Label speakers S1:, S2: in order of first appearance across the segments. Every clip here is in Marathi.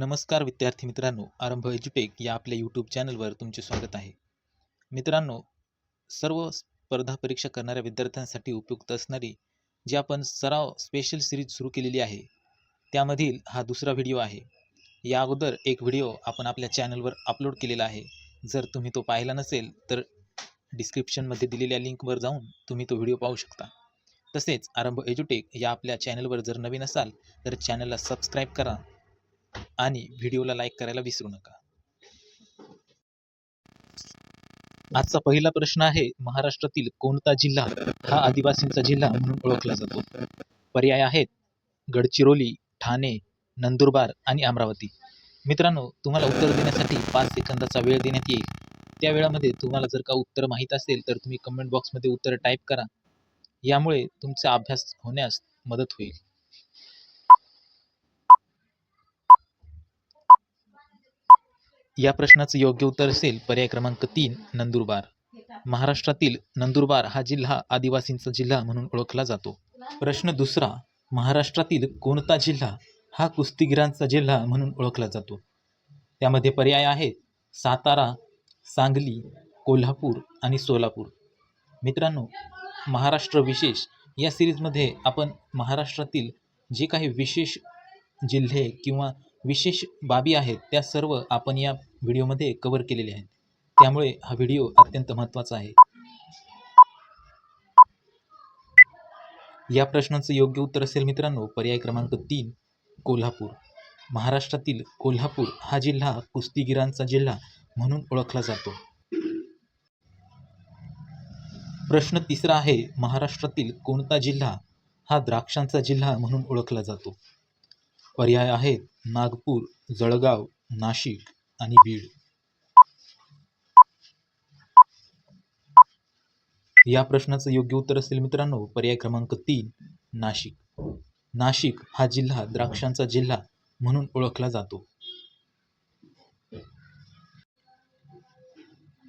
S1: नमस्कार विद्यार्थी मित्रांनो आरंभ एज्युटेक या आपल्या यूट्यूब चॅनलवर तुमचे स्वागत आहे. मित्रांनो सर्व स्पर्धा परीक्षा करणाऱ्या विद्यार्थ्यांसाठी उपयुक्त असणारी जी आपण सराव स्पेशल सिरीज सुरू केलेली आहे त्यामधील हा दुसरा व्हिडिओ आहे. या अगोदर एक व्हिडिओ आपण आपल्या चॅनलवर अपलोड केलेला आहे. जर तुम्ही तो पाहिला नसेल तर डिस्क्रिप्शनमध्ये दिलेल्या लिंकवर जाऊन तुम्ही तो व्हिडिओ पाहू शकता. तसेच आरंभ एज्युटेक या आपल्या चॅनलवर जर नवीन असाल तर चॅनलला सबस्क्राईब करा. आणि व्हिडिओला लाईक करायला विसरू नका. आजचा पहिला प्रश्न आहे महाराष्ट्रातील कोणता जिल्हा हा आदिवासींचा जिल्हा म्हणून ओळखला जातो? पर्याय आहेत गडचिरोली ठाणे नंदुरबार आणि अमरावती. मित्रांनो तुम्हाला उत्तर देण्यासाठी पाच सेकंदाचा वेळ देण्यात येईल. त्या वेळामध्ये तुम्हाला जर का उत्तर माहीत असेल तर तुम्ही कमेंट बॉक्समध्ये उत्तर टाईप करा. यामुळे तुमचा अभ्यास होण्यास मदत होईल. या प्रश्नाचं योग्य उत्तर असेल पर्याय क्रमांक तीन नंदुरबार. महाराष्ट्रातील नंदुरबार हा जिल्हा आदिवासींचा जिल्हा म्हणून ओळखला जातो. प्रश्न दुसरा महाराष्ट्रातील कोणता जिल्हा हा कुस्तीगिरांचा जिल्हा म्हणून ओळखला जातो? त्यामध्ये पर्याय आहेत सातारा सांगली कोल्हापूर आणि सोलापूर. मित्रांनो महाराष्ट्र विशेष या सिरीजमध्ये आपण महाराष्ट्रातील जे काही विशेष जिल्हे किंवा विशेष बाबी आहेत त्या सर्व आपण या व्हिडिओमध्ये कव्हर केलेले आहेत. त्यामुळे हा व्हिडिओ अत्यंत महत्त्वाचा आहे. या प्रश्नाचं योग्य उत्तर असेल मित्रांनो पर्याय क्रमांक तीन कोल्हापूर. महाराष्ट्रातील कोल्हापूर हा जिल्हा कुस्तीगिरांचा जिल्हा म्हणून ओळखला जातो. प्रश्न तिसरा आहे महाराष्ट्रातील कोणता जिल्हा हा द्राक्षांचा जिल्हा म्हणून ओळखला जातो? पर्याय आहेत नागपूर जळगाव नाशिक. आणि बीड. या प्रश्नाचं योग्य उत्तर असेल मित्रांनो पर्याय क्रमांक तीन नाशिक. नाशिक हा जिल्हा द्राक्षांचा जिल्हा म्हणून ओळखला जातो.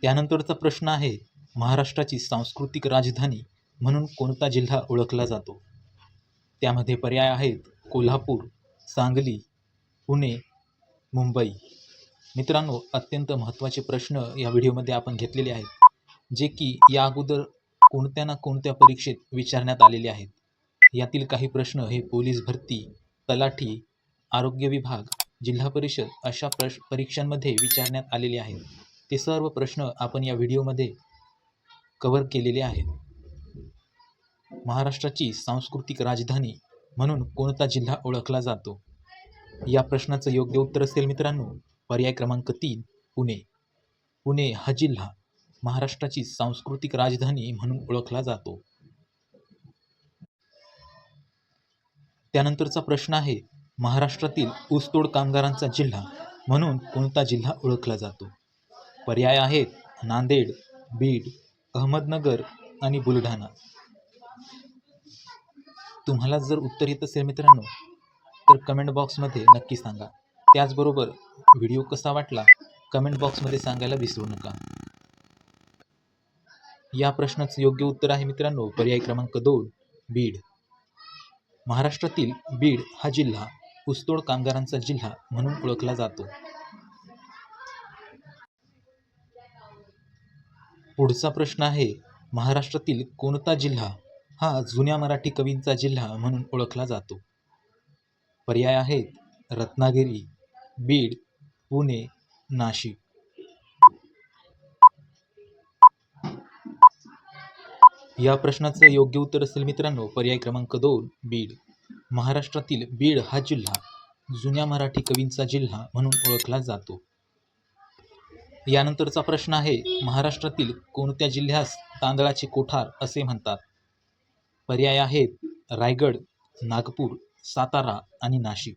S1: त्यानंतरचा प्रश्न आहे महाराष्ट्राची सांस्कृतिक राजधानी म्हणून कोणता जिल्हा ओळखला जातो? त्यामध्ये पर्याय आहेत कोल्हापूर सांगली पुणे मुंबई. मित्रांनो अत्यंत महत्त्वाचे प्रश्न या व्हिडिओमध्ये आपण घेतलेले आहेत जे की या अगोदर कोणत्या ना कोणत्या परीक्षेत विचारण्यात आलेले आहेत. यातील काही प्रश्न हे पोलीस भरती तलाठी आरोग्य विभाग जिल्हा परिषद अशा प्रश परीक्षांमध्ये विचारण्यात आलेले आहेत. ते सर्व प्रश्न आपण या व्हिडिओमध्ये कव्हर केलेले आहेत. महाराष्ट्राची सांस्कृतिक राजधानी म्हणून कोणता जिल्हा ओळखला जातो? या प्रश्नाचं योग्य उत्तर असेल मित्रांनो पर्याय क्रमांक तीन पुणे. पुणे हा जिल्हा महाराष्ट्राची सांस्कृतिक राजधानी म्हणून ओळखला जातो. त्यानंतरचा प्रश्न आहे महाराष्ट्रातील ऊसतोड कामगारांचा जिल्हा म्हणून कोणता जिल्हा ओळखला जातो? पर्याय आहेत नांदेड बीड अहमदनगर आणि बुलढाणा. तुम्हाला जर उत्तर येत असेल मित्रांनो तर कमेंट बॉक्समध्ये नक्की सांगा. त्याचबरोबर व्हिडिओ कसा वाटला कमेंट बॉक्समध्ये सांगायला विसरू नका. या प्रश्नाचं योग्य उत्तर आहे मित्रांनो पर्याय क्रमांक दोन बीड. महाराष्ट्रातील बीड हा जिल्हा ऊसतोड कामगारांचा जिल्हा म्हणून ओळखला जातो. पुढचा प्रश्न आहे महाराष्ट्रातील कोणता जिल्हा हा जुन्या मराठी कवींचा जिल्हा म्हणून ओळखला जातो? पर्याय आहेत रत्नागिरी बीड पुणे नाशिक. या प्रश्नाचं योग्य उत्तर असेल मित्रांनो पर्याय क्रमांक दोन बीड. महाराष्ट्रातील बीड हा जिल्हा जुन्या मराठी कवींचा जिल्हा म्हणून ओळखला जातो. यानंतरचा प्रश्न आहे महाराष्ट्रातील कोणत्या जिल्ह्यास तांदळाचे कोठार असे म्हणतात? पर्याय आहेत रायगड नागपूर सातारा आणि नाशिक.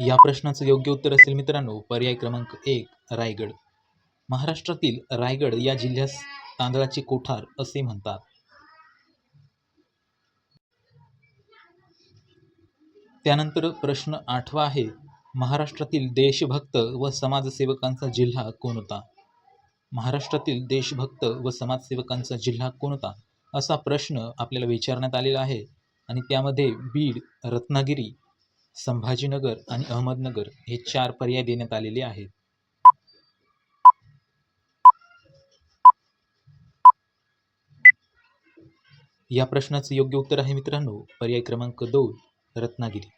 S1: या प्रश्नाचं योग्य उत्तर असेल मित्रांनो पर्याय क्रमांक एक रायगड. महाराष्ट्रातील रायगड या जिल्ह्यास तांदळाचे कोठार असे म्हणतात. त्यानंतर प्रश्न आठवा आहे महाराष्ट्रातील देशभक्त व समाजसेवकांचा जिल्हा कोणता? महाराष्ट्रातील देशभक्त व समाजसेवकांचा जिल्हा कोणता? असा प्रश्न आपल्याला विचारण्यात आलेला आहे आणि त्यामध्ये बीड रत्नागिरी संभाजीनगर आणि अहमदनगर हे चार पर्याय देण्यात आलेले आहेत. या प्रश्नाचं योग्य उत्तर आहे मित्रांनो पर्याय क्रमांक दोन रत्नागिरी.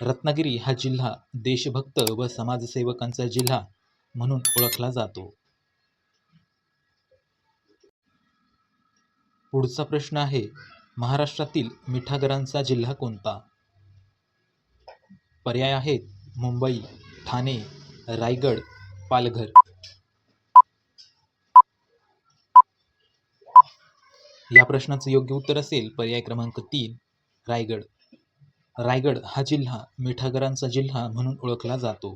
S1: रत्नागिरी हा जिल्हा देशभक्त व समाजसेवकांचा जिल्हा म्हणून ओळखला जातो. पुढचा प्रश्न आहे महाराष्ट्रातील मिठागरांचा जिल्हा कोणता? पर्याय आहेत. मुंबई ठाणे रायगड पालघर. या प्रश्नाचं योग्य उत्तर असेल पर्याय क्रमांक तीन रायगड. रायगड हा जिल्हा मिठागरांचा जिल्हा म्हणून ओळखला जातो.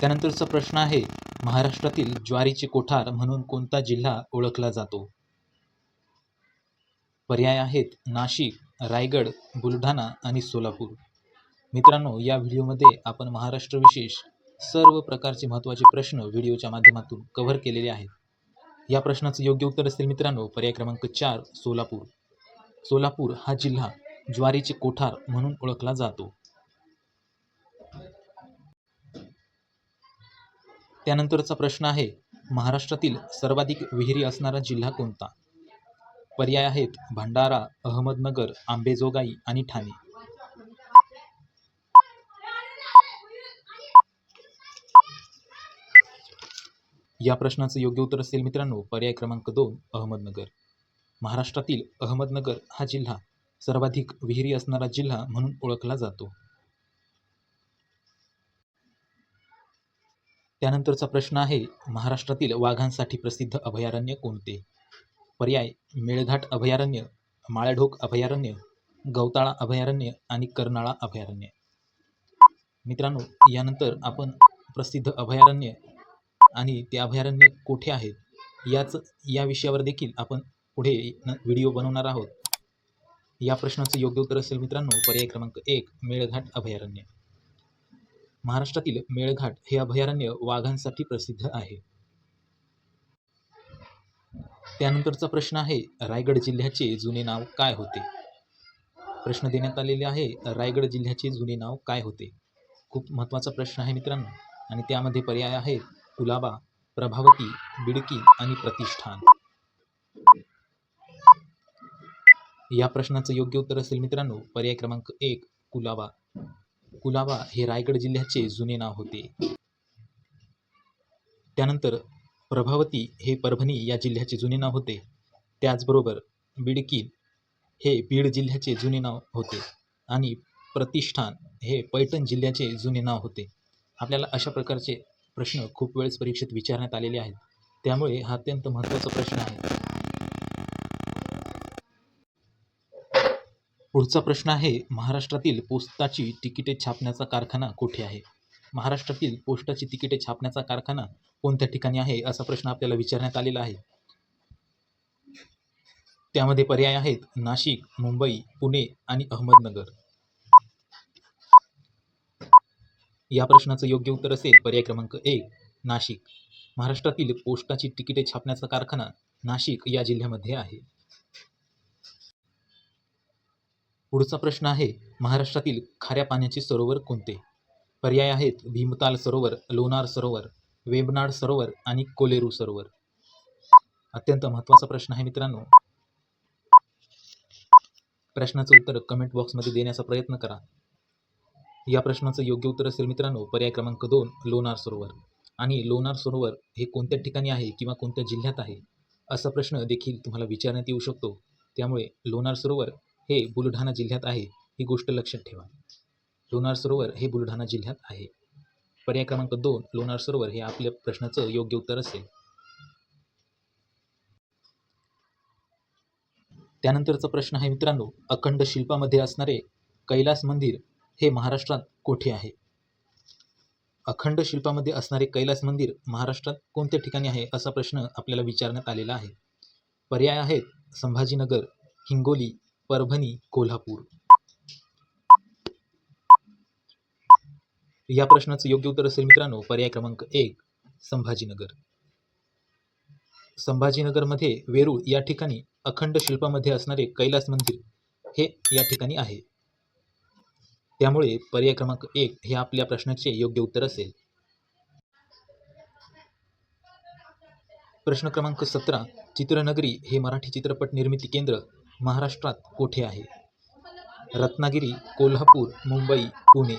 S1: त्यानंतरचा प्रश्न आहे महाराष्ट्रातील ज्वारीचे कोठार म्हणून कोणता जिल्हा ओळखला जातो? पर्याय आहेत नाशिक रायगड बुलढाणा आणि सोलापूर. मित्रांनो या व्हिडिओमध्ये आपण महाराष्ट्र विशेष सर्व प्रकारचे महत्त्वाचे प्रश्न व्हिडिओच्या माध्यमातून कव्हर केलेले आहेत. या प्रश्नाचं योग्य उत्तर असेल मित्रांनो पर्याय क्रमांक चार सोलापूर. सोलापूर हा जिल्हा ज्वारीचे कोठार म्हणून ओळखला जातो. त्यानंतरचा प्रश्न आहे महाराष्ट्रातील सर्वाधिक विहिरी असणारा जिल्हा कोणता? पर्याय आहेत. भंडारा अहमदनगर आंबेजोगाई आणि ठाणे. या प्रश्नाचं योग्य उत्तर असेल मित्रांनो पर्याय क्रमांक दोन अहमदनगर. महाराष्ट्रातील अहमदनगर हा जिल्हा सर्वाधिक विहिरी असणारा जिल्हा म्हणून ओळखला जातो. त्यानंतरचा प्रश्न आहे महाराष्ट्रातील वाघांसाठी प्रसिद्ध अभयारण्य कोणते? पर्याय मेळघाट अभयारण्य माळढोक अभयारण्य गवताळा अभयारण्य आणि कर्नाळा अभयारण्य. मित्रांनो यानंतर आपण प्रसिद्ध अभयारण्य आणि ते अभयारण्य कोठे आहेत याच या विषयावर देखील आपण पुढे न व्हिडिओ बनवणार आहोत. या प्रश्नाचं योग्य उत्तर असेल मित्रांनो पर्याय क्रमांक एक मेळघाट अभयारण्य. महाराष्ट्रातील मेळघाट हे अभयारण्य वाघांसाठी प्रसिद्ध आहे. त्यानंतरचा प्रश्न आहे रायगड जिल्ह्याचे जुने नाव काय होते? प्रश्न देण्यात आलेले आहे रायगड जिल्ह्याचे जुने नाव काय होते? खूप महत्त्वाचा प्रश्न आहे मित्रांनो. आणि त्यामध्ये पर्याय आहेत कुलाबा प्रभावती बिडकी आणि प्रतिष्ठान. या प्रश्नाचं योग्य उत्तर असेल मित्रांनो पर्याय क्रमांक एक कुलाबा. कुलाबा हे रायगड जिल्ह्याचे जुने नाव होते. त्यानंतर प्रभावती हे परभणी या जिल्ह्याचे जुने नाव होते. त्याचबरोबर बिडकी हे बीड जिल्ह्याचे जुने नाव होते आणि प्रतिष्ठान हे पैठण जिल्ह्याचे जुने नाव होते. आपल्याला अशा प्रकारचे प्रश्न खूप वेळेस परीक्षेत विचारण्यात आलेले आहेत. त्यामुळे हा अत्यंत महत्त्वाचा प्रश्न आहे. पुढचा प्रश्न आहे महाराष्ट्रातील पोस्ताची तिकिटे छापण्याचा कारखाना कुठे आहे? महाराष्ट्रातील पोस्टाची तिकिटे छापण्याचा कारखाना कोणत्या ठिकाणी आहे असा प्रश्न आपल्याला विचारण्यात आलेला आहे. त्यामध्ये पर्याय आहेत नाशिक मुंबई पुणे आणि अहमदनगर. या प्रश्नाचं योग्य उत्तर असेल पर्याय क्रमांक एक नाशिक. महाराष्ट्रातील पोस्टाची तिकिटे छापण्याचा कारखाना नाशिक या जिल्ह्यामध्ये आहे. पुढचा प्रश्न आहे महाराष्ट्रातील खाऱ्या पाण्याचे सरोवर कोणते? पर्याय आहेत. भीमताल सरोवर लोणार सरोवर वेबनाड सरोवर आणि कोलेरू सरोवर. अत्यंत महत्त्वाचा प्रश्न आहे मित्रांनो. प्रश्नाचं उत्तर कमेंट बॉक्समध्ये देण्याचा प्रयत्न करा. या प्रश्नाचं योग्य उत्तर असेल मित्रांनो पर्याय क्रमांक दोन लोणार सरोवर. आणि लोणार सरोवर हे कोणत्या ठिकाणी आहे किंवा कोणत्या जिल्ह्यात आहे? असा प्रश्न देखील तुम्हाला विचारण्यात येऊ शकतो. त्यामुळे लोणार सरोवर हे बुलढाणा जिल्ह्यात आहे ही गोष्ट लक्षात ठेवा. लोणार सरोवर हे बुलढाणा जिल्ह्यात आहे. पर्याय क्रमांक दोन लोणार सरोवर हे आपल्या प्रश्नाचं योग्य उत्तर असेल. त्यानंतरचा प्रश्न आहे मित्रांनो अखंड शिल्पामध्ये असणारे कैलास मंदिर हे महाराष्ट्रात कोठे आहे? अखंड शिल्पामध्ये असणारे कैलास मंदिर महाराष्ट्रात कोणत्या ठिकाणी आहे असा प्रश्न आपल्याला विचारण्यात आलेला आहे. पर्याय आहेत संभाजीनगर हिंगोली परभणी कोल्हापूर. या प्रश्नाचं योग्य उत्तर असेल मित्रांनो पर्याय क्रमांक एक संभाजीनगर. संभाजीनगरमध्ये वेरूळ या ठिकाणी अखंड शिल्पामध्ये असणारे कैलास मंदिर हे या ठिकाणी आहे. त्यामुळे पर्याय क्रमांक एक हे आपल्या प्रश्नाचे योग्य उत्तर असेल. प्रश्न क्रमांक सतरा चित्रनगरी हे मराठी चित्रपट निर्मिती केंद्र महाराष्ट्रात कोठे आहे? रत्नागिरी कोल्हापूर मुंबई पुणे.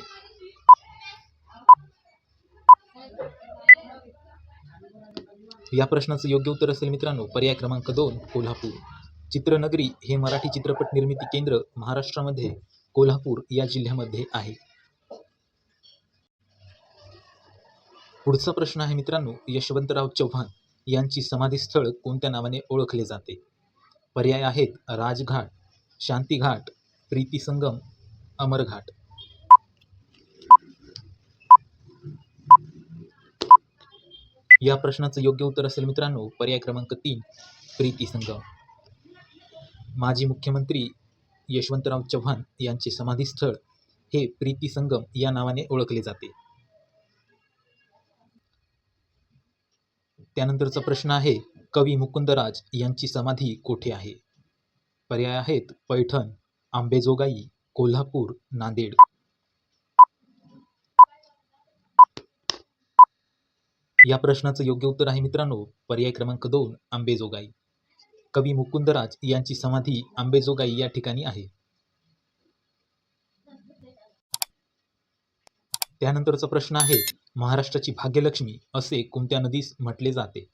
S1: या प्रश्नाचं योग्य उत्तर असेल मित्रांनो पर्याय क्रमांक दोन कोल्हापूर. चित्रनगरी हे मराठी चित्रपट निर्मिती केंद्र महाराष्ट्रामध्ये कोल्हापूर या जिल्ह्यामध्ये आहे. पुढचा प्रश्न आहे मित्रांनो यशवंतराव चव्हाण यांची समाधीस्थळ कोणत्या नावाने ओळखले जाते? पर्याय आहेत राजघाट शांतीघाट प्रीतीसंगम अमरघाट. या प्रश्नाचं योग्य उत्तर असेल मित्रांनो पर्याय क्रमांक तीन प्रीती संगम माजी मुख्यमंत्री यशवंतराव चव्हाण यांचे समाधीस्थळ हे प्रीती संगम या नावाने ओळखले जाते. त्यानंतरचा प्रश्न आहे कवी मुकुंदराज यांची समाधी कोठे आहे? पर्याय आहेत पैठण आंबेजोगाई कोल्हापूर नांदेड. या प्रश्नाचं योग्य उत्तर आहे मित्रांनो. पर्याय क्रमांक दोन आंबेजोगाई. कवी मुकुंदराज यांची समाधी आंबेजोगाई या ठिकाणी आहे. त्यानंतरचा प्रश्न आहे महाराष्ट्राची भाग्यलक्ष्मी असे कोणत्या नदीस म्हटले जाते?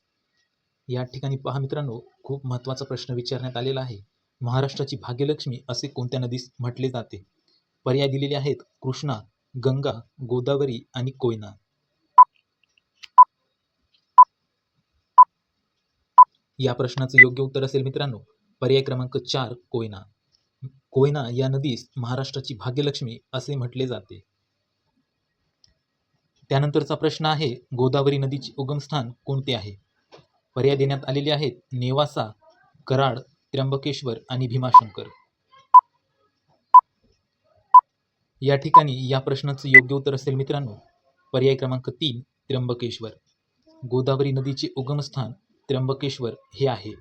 S1: या ठिकाणी पहा मित्रांनो खूप महत्त्वाचा प्रश्न विचारण्यात आलेला आहे. महाराष्ट्राची भाग्यलक्ष्मी असे कोणत्या नदीस म्हटले जाते? पर्याय दिलेले आहेत कृष्णा गंगा गोदावरी आणि कोयना. या प्रश्नाचं योग्य उत्तर असेल मित्रांनो. पर्याय क्रमांक चार कोयना. कोयना या नदीस महाराष्ट्राची भाग्यलक्ष्मी असे म्हटले जाते. त्यानंतरचा प्रश्न आहे गोदावरी नदीचे उगमस्थान कोणते आहे? पर्याय देण्यात आलेले आहेत नेवासा कराड त्र्यंबकेश्वर आणि भीमाशंकर. या ठिकाणी या प्रश्नाचं योग्य उत्तर असेल मित्रांनो. पर्याय क्रमांक तीन त्र्यंबकेश्वर. गोदावरी नदीचे उगमस्थान त्र्यंबकेश्वर हे आहे.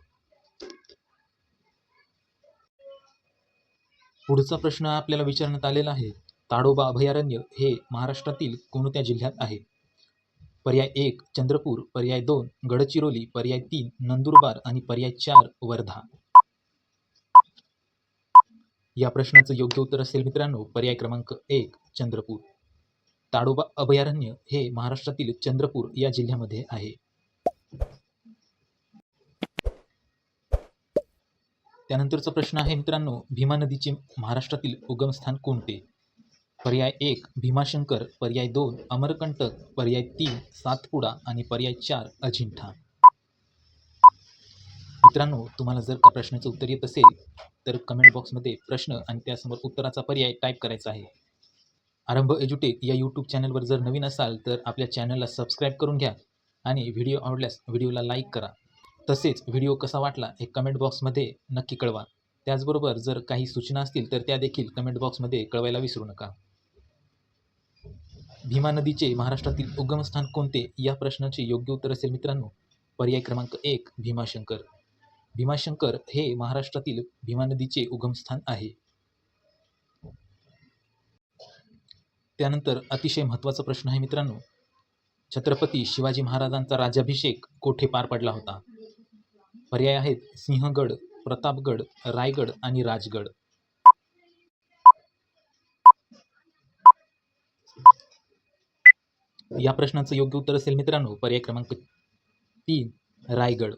S1: पुढचा प्रश्न आपल्याला विचारण्यात आलेला आहे. ताडोबा अभयारण्य हे महाराष्ट्रातील कोणत्या जिल्ह्यात आहे? पर्याय एक चंद्रपूर. पर्याय दोन गडचिरोली. पर्याय तीन नंदुरबार आणि पर्याय चार वर्धा. या प्रश्नाचं योग्य उत्तर असेल मित्रांनो पर्याय क्रमांक एक चंद्रपूर. ताडोबा अभयारण्य हे महाराष्ट्रातील चंद्रपूर या जिल्ह्यामध्ये आहे. त्यानंतरचा प्रश्न आहे मित्रांनो भीमा नदीचे महाराष्ट्रातील उगमस्थान कोणते? पर्याय एक भीमाशंकर पर्याय दोन अमरकंटक पर्याय तीन सातपुडा आणि पर्याय चार अजिंठा. मित्रांनो तुम्हाला जर का प्रश्नाचं उत्तर येत असेल तर कमेंट बॉक्समध्ये प्रश्न आणि त्यासमोर उत्तराचा पर्याय टाईप करायचा आहे. आरंभ एज्युटेक या यूट्यूब चॅनलवर जर नवीन असाल तर आपल्या चॅनलला सबस्क्राईब करून घ्या आणि व्हिडिओ आवडल्यास व्हिडिओला लाईक करा. तसेच व्हिडिओ कसा वाटला हे कमेंट बॉक्समध्ये नक्की कळवा. त्याचबरोबर जर काही सूचना असतील तर त्या देखील कमेंट बॉक्समध्ये कळवायला विसरू नका. भीमा नदीचे महाराष्ट्रातील उगमस्थान कोणते? या प्रश्नाचे योग्य उत्तर असेल मित्रांनो पर्याय क्रमांक एक भीमाशंकर. भीमाशंकर हे महाराष्ट्रातील भीमा नदीचे उगमस्थान आहे. त्यानंतर अतिशय महत्त्वाचा प्रश्न आहे मित्रांनो छत्रपती शिवाजी महाराजांचा राज्याभिषेक कोठे पार पडला होता? पर्याय आहेत सिंहगड प्रतापगड रायगड आणि राजगड. या प्रश्नाचं योग्य उत्तर असेल मित्रांनो पर्याय क्रमांक तीन रायगड.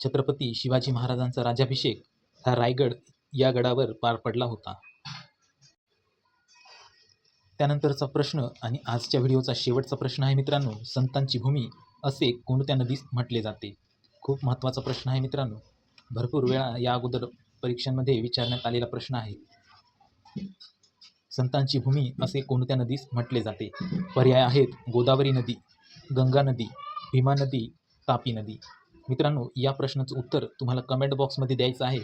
S1: छत्रपती शिवाजी महाराजांचा राज्याभिषेक हा रायगड या गडावर पार पडला होता. त्यानंतरचा प्रश्न आणि आजच्या व्हिडिओचा शेवटचा प्रश्न आहे मित्रांनो संतांची भूमी असे कोणत्या नदीस म्हटले जाते? खूप महत्त्वाचा प्रश्न आहे मित्रांनो. भरपूर वेळा या अगोदर परीक्षांमध्ये विचारण्यात आलेला प्रश्न आहे. संतांची भूमी असे कोणत्या नदीस म्हटले जाते? पर्याय आहेत गोदावरी नदी गंगा नदी भीमा नदी तापी नदी. मित्रांनो या प्रश्नाचं उत्तर तुम्हाला कमेंट बॉक्समध्ये द्यायचं आहे.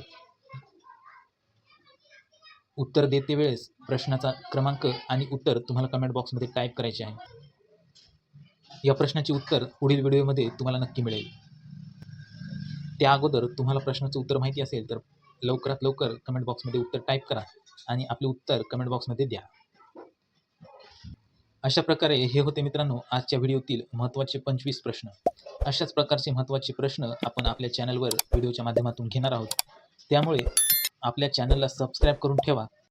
S1: उत्तर देते वेळेस प्रश्नाचा क्रमांक आणि उत्तर तुम्हाला कमेंट बॉक्समध्ये टाईप करायचे आहे. या प्रश्नाचे उत्तर पुढील व्हिडिओमध्ये तुम्हाला नक्की मिळेल. त्या अगोदर तुम्हाला प्रश्नाचं उत्तर माहिती असेल तर लवकरात लवकर कमेंट बॉक्समध्ये उत्तर टाईप करा आणि आपले उत्तर कमेंट बॉक्समध्ये द्या. अशा प्रकारे हे होते मित्रांनो आजच्या व्हिडिओतील महत्त्वाचे पंचवीस प्रश्न. अशाच प्रकारचे महत्त्वाचे प्रश्न आपण आपल्या चॅनलवर व्हिडिओच्या माध्यमातून घेणार आहोत. त्यामुळे आपल्या चॅनलला सबस्क्राईब करून ठेवा.